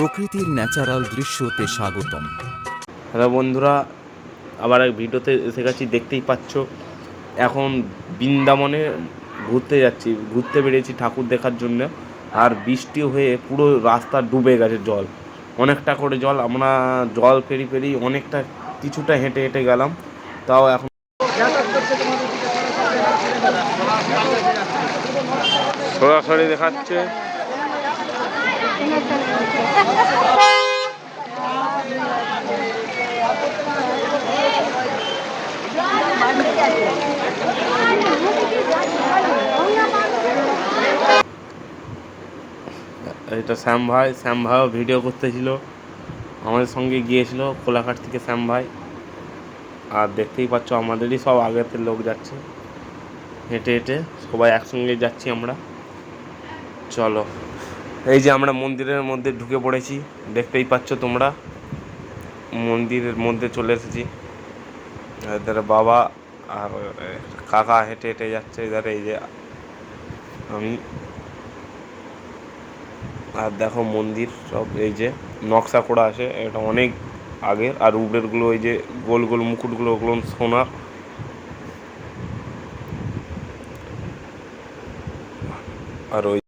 প্রকৃতির ন্যাচারাল দৃশ্যতে স্বাগতম। হ্যালো বন্ধুরা আবার এক ভিডিওতে এসে গেছি দেখতেই পাচ্ছ। এখন বৃন্দাবনে ঘুরতে যাচ্ছি ঘুরতে বেরিয়েছি ঠাকুর দেখার জন্য। আর বৃষ্টি হয়ে পুরো রাস্তা ডুবে গেছে জল। অনেকটা করে জল আমরা জল পেরি পেরি অনেকটা কিছুটা হেঁটে হেঁটে গেলাম। তাও এখন সরাসরি দেখাচ্ছে। এটা শ্যাম ভাই। শ্যাম ভাইও ভিডিও করতেছিল। আমাদের সঙ্গে গিয়েছিল কোলাঘাট থেকে শ্যাম ভাই। আর দেখতেই পাচ্ছ, আমাদেরই সব আগেতে লোক যাচ্ছে। হেঁটে হেঁটে সবাই একসঙ্গে যাচ্ছি আমরা। চলো। এই যে আমরা মন্দিরের মধ্যে ঢুকে পড়েছি, দেখতেই পাচ্ছ তোমরা। মন্দিরের মধ্যে চলে এসেছি। এদের বাবা আর কাকা হেঁটে হেঁটে যাচ্ছে এদের এই যে আমি। আর দেখো মন্দির সব, এই যে নকশা করা আছে, এটা অনেক আগের আর উপরেরগুলো ওই যে গোল গোল মুকুটগুলো, ওগুলো সোনার। আর ওই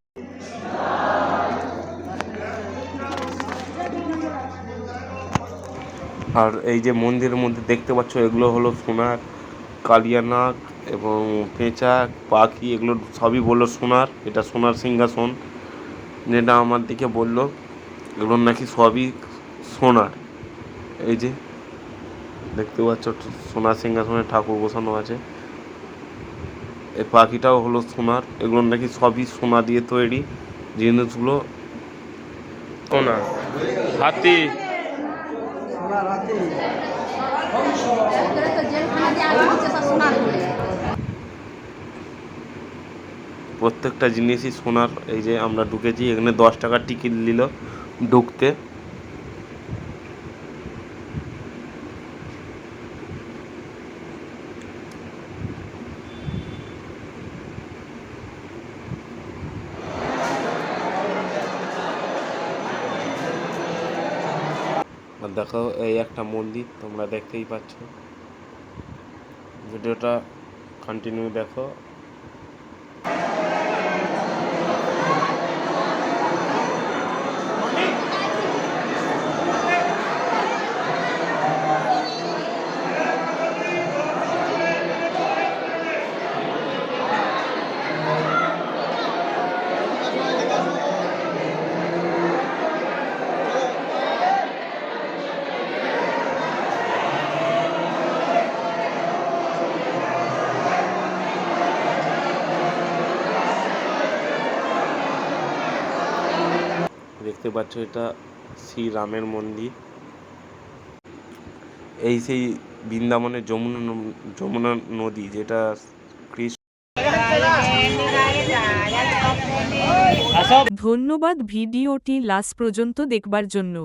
আর এই যে মন্দিরের মধ্যে দেখতে পাচ্ছ, এগুলো হলো সোনার কালিয়ানাগ এবং পেঁচা পাখি, এগুলো সবই বলল সোনার, এটা সোনার সিংহাসন। যেটা আমার দিকে বলল, এগুলো নাকি সবই সোনার। এই যে, দেখতে পাচ্ছ, সোনার সিংহাসনে ঠাকুর বসানো আছে। এই পাখিটাও হলো সোনার, এগুলো নাকি সবই সোনা দিয়ে তৈরি, জিনিসগুলো। সোনা হাতি। ভেতরে তো জেলখানা যে আলো হচ্ছে সব সোনার বলে প্রত্যেকটা জিনিসই সোনার, এই যে আমরা ঢুকেছি, এখানে দশ টাকার টিকিট নিল ঢুকতে। দেখো এই একটা মন্দির তোমরা দেখতেই পাচ্ছ। ভিডিওটা কন্টিনিউ দেখো। দেখতে পাচ্ছ এটা শ্রী রামের মন্দির। এই সেই বৃন্দাবনের যমুনা যমুনা নদী যেটা ধন্যবাদ ভিডিওটি লাস্ট পর্যন্ত দেখবার জন্য।